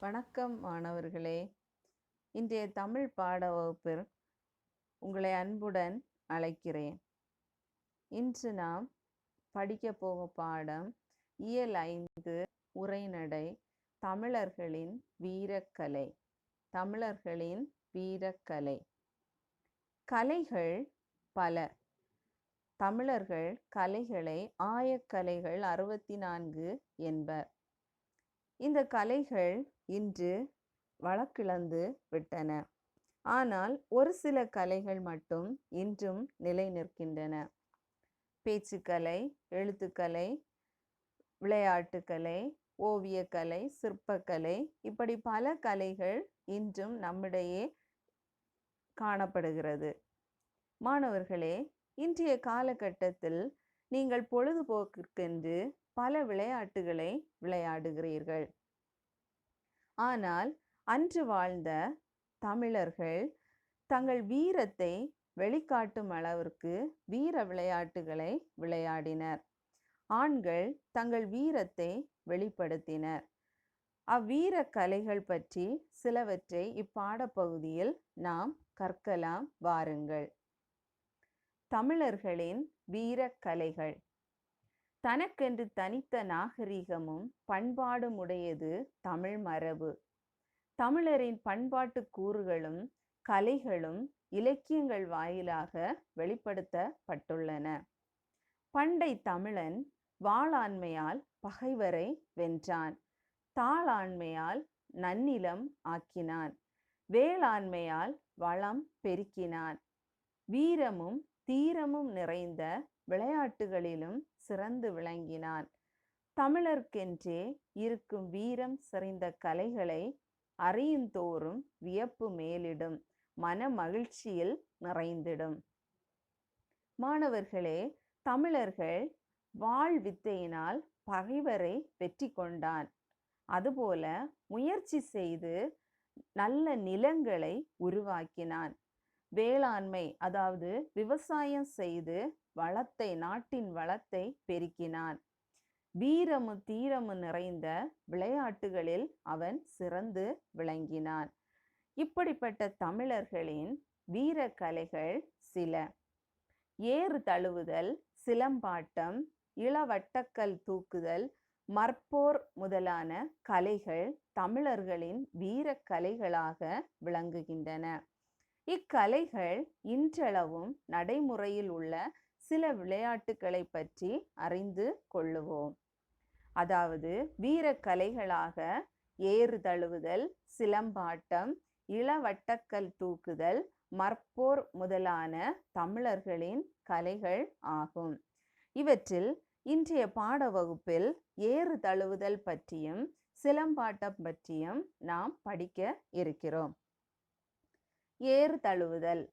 வணக்கம் மாணவர்களே. இன்றைய தமிழ் பாட வகுப்பில் உங்களை அன்புடன் அழைக்கிறேன். இன்று நாம் படிக்க போகும் பாடம் இயல் ஐந்து உரைநடை தமிழர்களின் வீரக்கலை. தமிழர்களின் வீரக்கலை. கலைகள் பல. தமிழர்கள் கலைகளை ஆயக்கலைகள் அறுபத்தி நான்கு என்பர். இந்த கலைகள் இன்று வழக்கிழந்து விட்டன. ஆனால் ஒரு சில கலைகள் மட்டும் இன்றும் நிலை நிற்கின்றன. பேச்சுக்கலை எழுத்துக்கலை விளையாட்டுக்கலை ஓவியக்கலை சிற்பக்கலை இப்படி பல கலைகள் இன்றும் நம்மிடையே காணப்படுகிறது. மாணவர்களே இன்றைய காலகட்டத்தில் நீங்கள் பொழுதுபோக்கிற்கென்று பல விளையாட்டுகளை விளையாடுகிறீர்கள். ஆனால் அன்று வாழ்ந்த தமிழர்கள் தங்கள் வீரத்தை வெளிக்காட்டும் அளவிற்கு வீர விளையாட்டுகளை விளையாடினர். ஆண்கள் தங்கள் வீரத்தை வெளிப்படுத்தினர். அவ்வீர கலைகள் பற்றி சிலவற்றை இப்பாடப்பகுதியில் நாம் கற்கலாம் வாருங்கள். தமிழர்களின் வீரக்கலைகள் தனக்கென்று தனித்த நாகரிகமும் பண்பாடும் உடையது தமிழ் மரபு. தமிழரின் பண்பாட்டு கூறுகளும் கலைகளும் இலக்கியங்கள் வாயிலாக வெளிப்படுத்தப்பட்டுள்ளன. பண்டை தமிழன் வாளாண்மையால் பகைவரை வென்றான். தாளாண்மையால் நன்னிலம் ஆக்கினான். வேளாண்மையால் வளம் பெருக்கினான். வீரமும் தீரமும் நிறைந்த விளையாட்டுகளிலும் சிறந்து விளங்கினான். தமிழர்க்கென்றே இருக்கும் வீரம் சிறைந்த கலைகளை அறியும் தோறும் வியப்பு மேலிடும் மன மகிழ்ச்சியில் நிறைந்திடும். மாணவர்களே தமிழர்கள் வாழ் வித்தையினால் பகைவரை வெற்றி கொண்டான் அதுபோல முயற்சி செய்து நல்ல நிலங்களை உருவாக்கினான். வேளாண்மை அதாவது விவசாயம் செய்து வளத்தை நாட்டின் வளத்தை பெருக்கினான். வீரமு தீரமு நிறைந்த விளையாட்டுகளில் அவன் சிறந்து விளங்கினான். இப்படிப்பட்ட தமிழர்களின் வீர கலைகள் சில. ஏறு தழுவுதல் சிலம்பாட்டம் இளவட்டக்கல் தூக்குதல் மற்போர் முதலான கலைகள் தமிழர்களின் வீர கலைகளாக விளங்குகின்றன. இக்கலைகள் இன்றளவும் நடைமுறையில் உள்ள சில விளையாட்டுகளை பற்றி அறிந்து கொள்ளுவோம். அதாவது வீரக்கலைகளாக ஏறு தழுவுதல் சிலம்பாட்டம் இளவட்டக்கல் தூக்குதல் மற்போர் முதலான தமிழர்களின் கலைகள் ஆகும். இவற்றில் இன்றைய பாட வகுப்பில் ஏறு தழுவுதல் பற்றியும் சிலம்பாட்டம் பற்றியும் நாம் படிக்க இருக்கிறோம். ஏறு தழுவுதல்.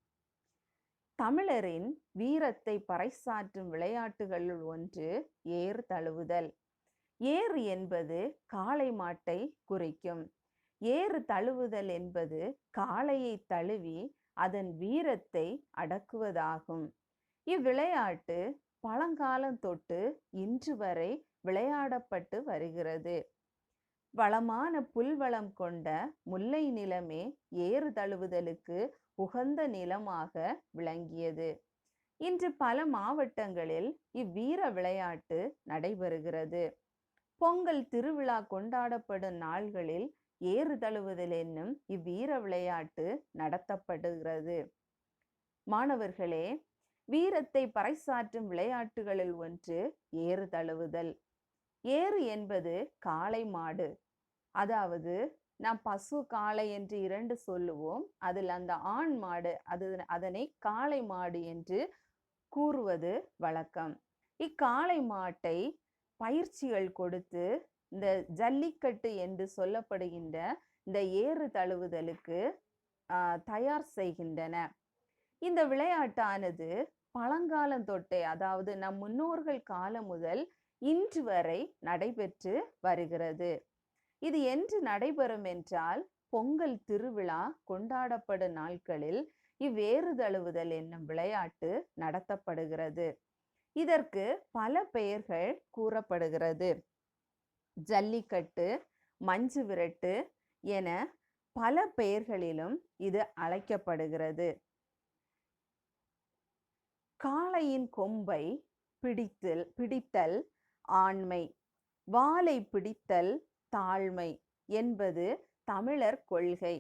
தமிழரின் வீரத்தை பறைசாற்றும் விளையாட்டுகளுள் ஒன்று ஏறு தழுவுதல். ஏறு என்பது காளை மாட்டை குறிக்கும். ஏறு தழுவுதல் என்பது காளையை தழுவி அதன் வீரத்தை அடக்குவதாகும். இவ்விளையாட்டு பழங்காலம் தொட்டு இன்று வரை விளையாடப்பட்டு வருகிறது. வளமான புல்வளம் கொண்ட முல்லை நிலமே ஏறு தழுவுதலுக்கு உகந்த நிலமாக விளங்கியது. இன்று பல மாவட்டங்களில் இவ்வீர விளையாட்டு நடைபெறுகிறது. பொங்கல் திருவிழா கொண்டாடப்படும் நாள்களில் ஏறு தழுவுதல் என்னும் இவ்வீர விளையாட்டு நடத்தப்படுகிறது. மாணவர்களே வீரத்தை பறைசாற்றும் விளையாட்டுகளில் ஒன்று ஏறு தழுவுதல். ஏறு என்பது காளை மாடு அதாவது நாம் பசு காளை என்று இரண்டு சொல்லுவோம். அதில் அந்த ஆண் மாடு அது அதனை காளை மாடு என்று கூறுவது வழக்கம். இக்காளை மாட்டை பயிற்சிகள் கொடுத்து இந்த ஜல்லிக்கட்டு என்று சொல்லப்படுகின்ற இந்த ஏறு தழுவுதலுக்கு தயார் செய்கின்றன. இந்த விளையாட்டானது பழங்காலம் தொட்டே அதாவது நம் முன்னோர்கள் காலம் முதல் இன்று வரை நடைபெற்று வருகிறது. இது என்று நடைபெறும் என்றால் பொங்கல் திருவிழா கொண்டாடப்படும் நாட்களில் இவ்வேறு தழுவுதல் என்னும் விளையாட்டு நடத்தப்படுகிறது. இதற்கு பல பெயர்கள் கூறப்படுகிறது. ஜல்லிக்கட்டு மஞ்சு விரட்டு என பல பெயர்களிலும் இது அழைக்கப்படுகிறது. காளையின் கொம்பை பிடித்தல் பிடித்தல் ஆண்மை வாலை பிடித்தல் தாழ்மை என்பது தமிழர் கொள்கை.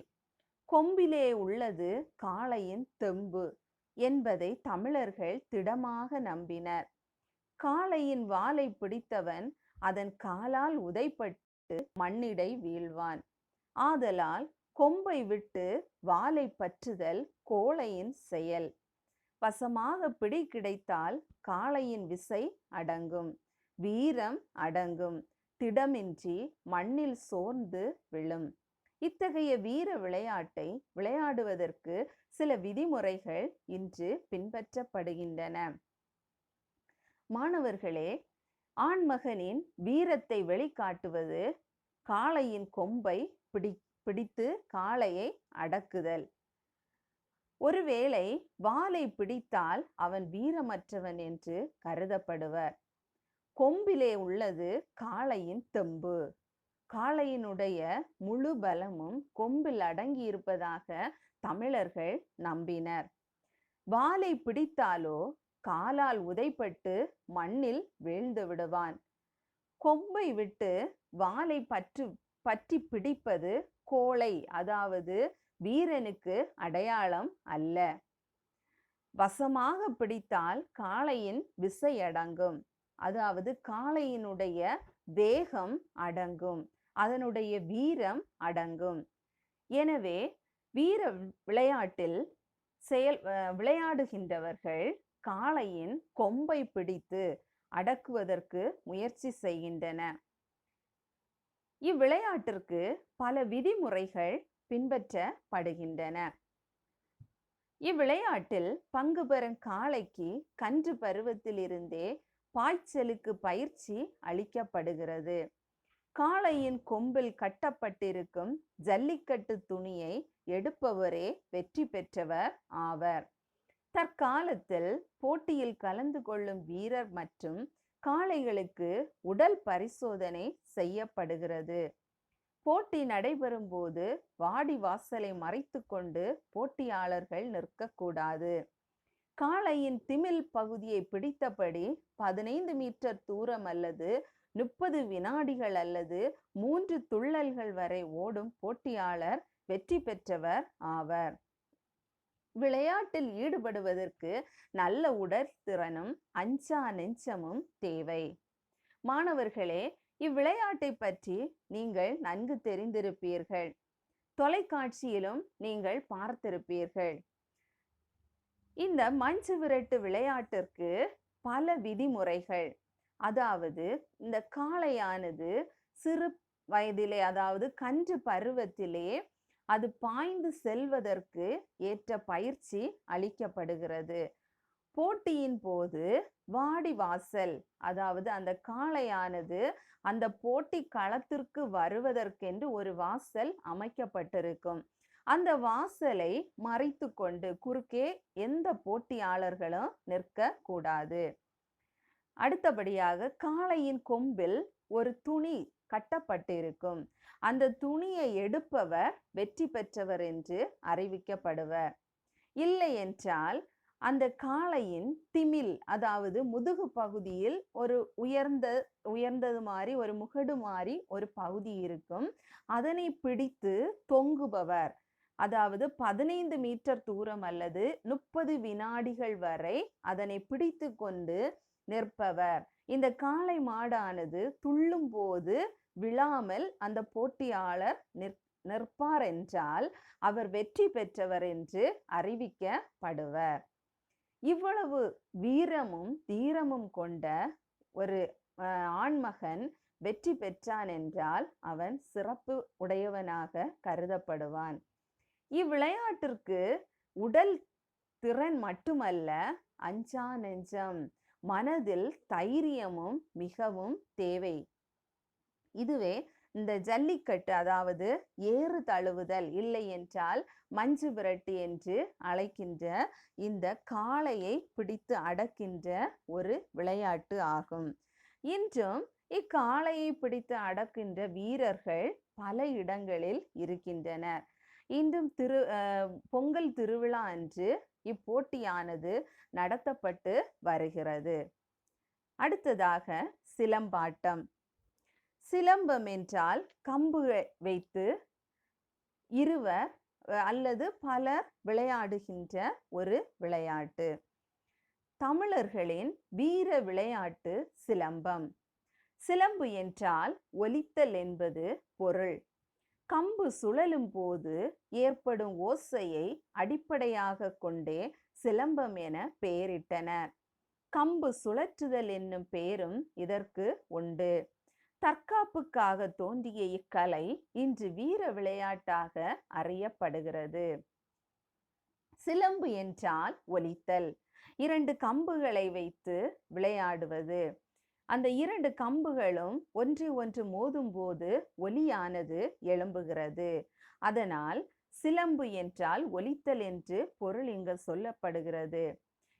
கொம்பிலே உள்ளது காளையின் தெம்பு என்பதை தமிழர்கள் திடமாக நம்பினர். காளையின் வாலை பிடித்தவன் அதன் காலால் உதைப்பட்டு மண்ணிடை வீழ்வான். ஆதலால் கொம்பை விட்டு வாலை பற்றுதல் கோளையின் செயல். வசமாக பிடி கிடைத்தால் காளையின் விசை அடங்கும் வீரம் அடங்கும். திடமின்றி மண்ணில் சோர்ந்து விழும். இத்தகைய வீர விளையாட்டை விளையாடுவதற்கு சில விதிமுறைகள் இன்று பின்பற்றப்படுகின்றன. மாணவர்களே ஆண்மகனின் வீரத்தை வெளிக்காட்டுவது காளையின் கொம்பை பிடி பிடித்து காளையை அடக்குதல். ஒருவேளை வாளை பிடித்தால் அவன் வீரமற்றவன் என்று கருதப்படுவர். கொம்பிலே உள்ளது காளையின் தெம்பு. காளையினுடைய முழு பலமும் கொம்பில் அடங்கி இருப்பதாக தமிழர்கள் நம்பினர். வாளை பிடித்தாலோ காலால் உதைப்பட்டு மண்ணில் வீழ்ந்து விடுவான். கொம்பை விட்டு வாளை பற்று பற்றி பிடிப்பது கோளை அதாவது வீரனுக்கு அடையாளம் அல்ல. வசமாக பிடித்தால் காளையின் விசை அடங்கும். அதாவது காளையினுடைய வேகம் அடங்கும் அதனுடைய வீரம் அடங்கும். எனவே வீர விளையாட்டில் செயல் விளையாடுகின்றவர்கள் காளையின் கொம்பை பிடித்து அடக்குவதற்கு முயற்சி செய்கின்றன இவ்விளையாட்டிற்கு பல விதிமுறைகள் பின்பற்றப்படுகின்றன. இவ்விளையாட்டில் பங்கு பெறும் காளைக்கு கன்று பருவத்திலிருந்தே பாய்ச்சலுக்கு பயிற்சி அளிக்கப்படுகிறது. காளையின் கொம்பில் கட்டப்பட்டிருக்கும் ஜல்லிக்கட்டு துணியை எடுப்பவரே வெற்றி பெற்றவர் ஆவர். தற்காலத்தில் போட்டியில் கலந்து கொள்ளும் வீரர் மற்றும் காளைகளுக்கு உடல் பரிசோதனை செய்யப்படுகிறது. போட்டி நடைபெறும் போது வாடி வாசலை மறைத்து கொண்டு போட்டியாளர்கள் நிற்கக்கூடாது. காளையின் திமில் பகுதியை பிடித்தபடி பதினைந்து மீட்டர் தூரம் அல்லது முப்பது வினாடிகள் அல்லது மூன்று துள்ளல்கள் வரை ஓடும் போட்டியாளர் வெற்றி பெற்றவர் ஆவர். விளையாட்டில் ஈடுபடுவதற்கு நல்ல உடற்திறனும் அஞ்சா நெஞ்சமும் தேவை. மாணவர்களே இவ்விளையாட்டை பற்றி நீங்கள் நன்கு தெரிந்திருப்பீர்கள். தொலைக்காட்சியிலும் நீங்கள் பார்த்திருப்பீர்கள். இந்த மஞ்சு விரட்டு விளையாட்டிற்கு பல விதிமுறைகள். அதாவது இந்த காளையானது சிறு வயதிலே அதாவது கன்று பருவத்திலே அது பாய்ந்து செல்வதற்கு ஏற்ற பயிற்சி அளிக்கப்படுகிறது. போட்டியின் போது வாடி வாசல் அதாவது அந்த காளையானது அந்த போட்டி களத்திற்கு வருவதற்கென்று ஒரு வாசல் அமைக்கப்பட்டிருக்கும். அந்த வாசலை மறைத்து கொண்டு குறுக்கே எந்த போட்டியாளர்களும் நிற்க கூடாது அடுத்தபடியாக காளையின் கொம்பில் ஒரு துணி கட்டப்பட்டிருக்கும். அந்த துணியை எடுப்பவர் வெற்றி பெற்றவர் என்று அறிவிக்கப்படுவர். இல்லை என்றால் அந்த காளையின் திமில் அதாவது முதுகு பகுதியில் ஒரு உயர்ந்த உயர்ந்தது மாதிரி ஒரு முகடு மாதிரி ஒரு பகுதி இருக்கும். அதனை பிடித்து தொங்குபவர். அதாவது பதினைந்து மீட்டர் தூரம் அல்லது முப்பது வினாடிகள் வரை அதனை பிடித்து கொண்டு நிற்பவர். இந்த காளை மாடானது துள்ளும் போது விழாமல் அந்த போட்டியாளர் நிற் நிற்பார் என்றால் அவர் வெற்றி பெற்றவர் என்று அறிவிக்கப்படுவர். இவ்வளவு வீரமும் தீரமும் கொண்ட ஒரு ஆண்மகன் வெற்றி பெற்றான் என்றால் அவன் சிறப்பு உடையவனாக கருதப்படுவான். இவ்விளையாட்டிற்கு உடல் திறன் மட்டுமல்ல அஞ்சா நெஞ்சம் மனதில் தைரியமும் மிகவும் தேவை. இதுவே இந்த ஜல்லிக்கட்டு அதாவது ஏறு தழுவுதல் இல்லை என்றால் மஞ்சு விரட்டு என்று அழைக்கின்ற இந்த காளையை பிடித்து அடக்கின்ற ஒரு விளையாட்டு ஆகும். இன்றும் இக்காளையை பிடித்து அடக்கின்ற வீரர்கள் பல இடங்களில் இருக்கின்றனர். இன்றும் திரு பொங்கல் திருவிழா அன்று இப்போட்டியானது நடத்தப்பட்டு வருகிறது. அடுத்ததாக சிலம்பாட்டம். சிலம்பம் என்றால் கம்பு வைத்து இருவர் அல்லது பலர் விளையாடுகின்ற ஒரு விளையாட்டு. தமிழர்களின் வீர விளையாட்டு சிலம்பம். சிலம்பு என்றால் ஒலித்தல் என்பது பொருள். கம்பு சுழலும் போது ஏற்படும் ஓசையை அடிப்படையாக கொண்டே சிலம்பம் என பெயரிட்டனர். கம்பு சுழற்றுதல் என்னும் பெயரும் இதற்கு உண்டு. தற்காப்புக்காக தோன்றிய இக்கலை இன்று வீர விளையாட்டாக அறியப்படுகிறது. சிலம்பு என்றால் ஒலித்தல். இரண்டு கம்புகளை வைத்து விளையாடுவது. அந்த இரண்டு கம்புகளும் ஒன்றை ஒன்று மோதும் போது ஒலியானது எழும்புகிறது. அதனால் சிலம்பு என்றால் ஒலித்தல் என்று பொருள் இங்கு சொல்லப்படுகிறது.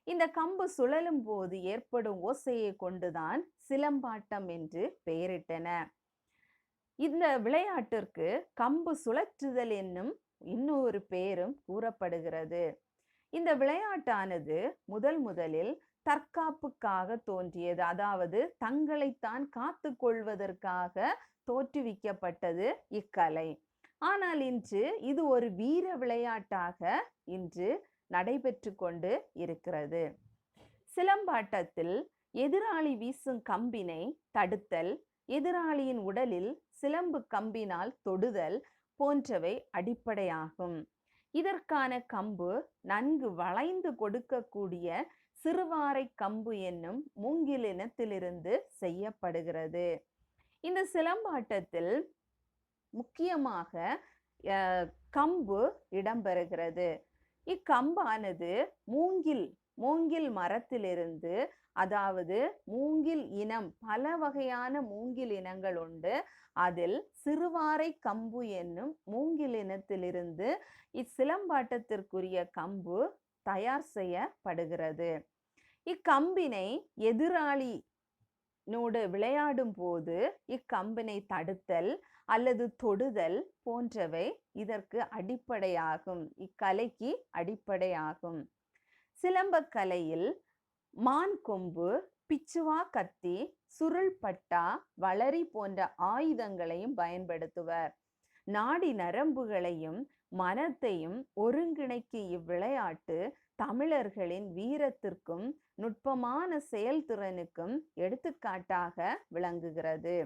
இந்த கம்பு சுழலும் போது ஏற்படும் ஓசையை கொண்டுதான் சிலம்பாட்டம் என்று பெயரிட்டன. இந்த விளையாட்டிற்கு கம்பு சுழற்றுதல் என்னும் இன்னொரு பெயரும் கூறப்படுகிறது. இந்த விளையாட்டானது முதல் முதலில் தற்காப்புக்காக தோன்றியது. அதாவது தங்களைத்தான் காத்து கொள்வதற்காக தோற்றுவிக்கப்பட்டது இக்கலை. ஆனால் இன்று இது ஒரு வீர விளையாட்டாக இன்று நடைபெற்று கொண்டு இருக்கிறது. சிலம்பாட்டத்தில் எதிராளி வீசும் கம்பினை தடுத்தல் எதிராளியின் உடலில் சிலம்பு கம்பினால் தொடுதல் போன்றவை அடிப்படையாகும். இதற்கான கம்பு நன்கு வளைந்து கொடுக்கக்கூடிய சிறுவாரை கம்பு என்னும் மூங்கில் இனத்திலிருந்து செய்யப்படுகிறது. இந்த சிலம்பாட்டத்தில் முக்கியமாக கம்பு இடம்பெறுகிறது. இக்கம்பானது மூங்கில் மூங்கில் மரத்திலிருந்து அதாவது மூங்கில் இனம் பல வகையான மூங்கில் இனங்கள் உண்டு. அதில் சிறுவாரை கம்பு என்னும் மூங்கில் இனத்திலிருந்து இச்சிலம்பாட்டத்திற்குரிய கம்பு தயார் செய்யப்படுகிறது. இக்கம்பினை எதிராளி நோடு விளையாடும் போது இக்கம்பினை தடுத்தல் அல்லது தொடுதல் போன்றவை இதற்கு அடிப்படையாகும். இக்கலைக்கு அடிப்படையாகும். சிலம்பக்கலையில் மான் கொம்பு பிச்சுவா கத்தி சுருள் பட்டா வளரி போன்ற ஆயுதங்களையும் பயன்படுத்துவர். நாடி நரம்புகளையும் மனத்தையும் ஒருங்கிணைக்க இவ்விளையாட்டு தமிழர்களின் வீரத்திற்கும் நுட்பமான செயல்திறனுக்கும் எடுத்துக்காட்டாக விளங்குகிறது.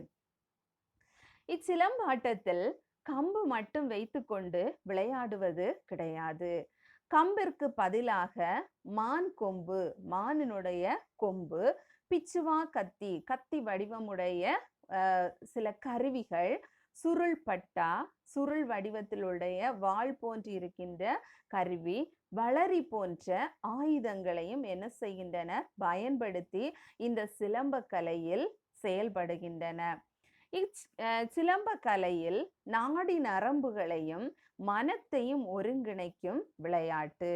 இச்சிலம்பாட்டத்தில் கம்பு மட்டும் வைத்துக்கொண்டு விளையாடுவது கிடையாது. கம்பிற்கு பதிலாக மான் கொம்பு மானினுடைய கொம்பு பிச்சுவா கத்தி கத்தி வடிவமுடைய சில கருவிகள் சுருள் பட்டா சுருள் வடிவத்திலுடைய வாள் போன்று இருக்கின்ற கருவி வளரி போன்ற ஆயுதங்களையும் என்ன செய்கின்றன? பயன்படுத்தி இந்த சிலம்ப கலையில் செயல்படுகின்றன. இச் சிலம்பக்கலையில் சிலம்ப கலையில் நாடி நரம்புகளையும் மனத்தையும் ஒருங்கிணைக்கும் விளையாட்டு.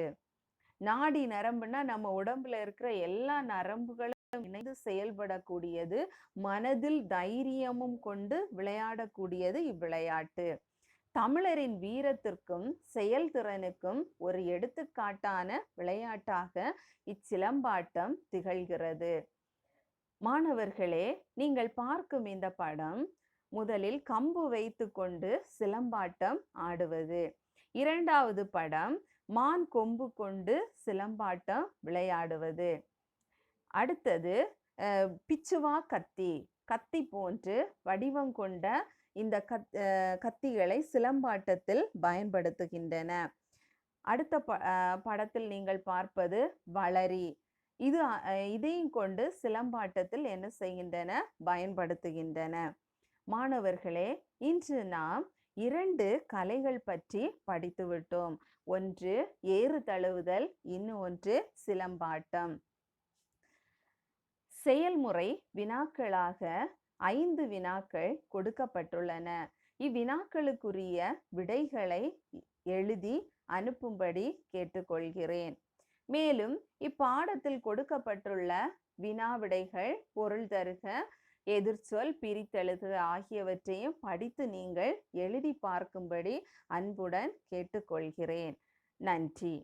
நாடி நரம்புனா நம்ம உடம்புல இருக்கிற எல்லா நரம்புகளும் இணைந்து செயல்படக்கூடியது மனதில் தைரியமும் கொண்டு விளையாடக்கூடியது இவ்விளையாட்டு. தமிழரின் வீரத்திற்கும் செயல்திறனுக்கும் ஒரு எடுத்துக்காட்டான விளையாட்டாக இச்சிலம்பாட்டம் திகழ்கிறது. மாணவர்களே நீங்கள் பார்க்கும் இந்த படம் முதலில் கம்பு வைத்து கொண்டு சிலம்பாட்டம் ஆடுவது. இரண்டாவது படம் மான் கொம்பு கொண்டு சிலம்பாட்டம் விளையாடுவது. அடுத்தது பிச்சுவா கத்தி கத்தி போன்று வடிவம் கொண்ட இந்த கத் கத்திகளை சிலம்பாட்டத்தில் பயன்படுத்துகின்றன. அடுத்த ப படத்தில் நீங்கள் பார்ப்பது வளரி. இது இதையும் கொண்டு சிலம்பாட்டத்தில் என்ன செய்கின்றன? பயன்படுத்துகின்றன. மாணவர்களே இன்று நாம் இரண்டு கலைகள் பற்றி படித்துவிட்டோம் ஒன்று ஏறு தழுவுதல் இன்னும் சிலம்பாட்டம். செயல்முறை வினாக்களாக ஐந்து வினாக்கள் கொடுக்கப்பட்டுள்ளன. இவ்வினாக்களுக்குரிய விடைகளை எழுதி அனுப்பும்படி கேட்டுக்கொள்கிறேன். மேலும் இப்பாடத்தில் கொடுக்கப்பட்டுள்ள வினா விடைகள் பொருள் தருக எதிர்ச்சொல் பிரித்தெழுத்து ஆகியவற்றையும் படித்து நீங்கள் எழுதி பார்க்கும்படி அன்புடன் கேட்டுக்கொள்கிறேன். நன்றி.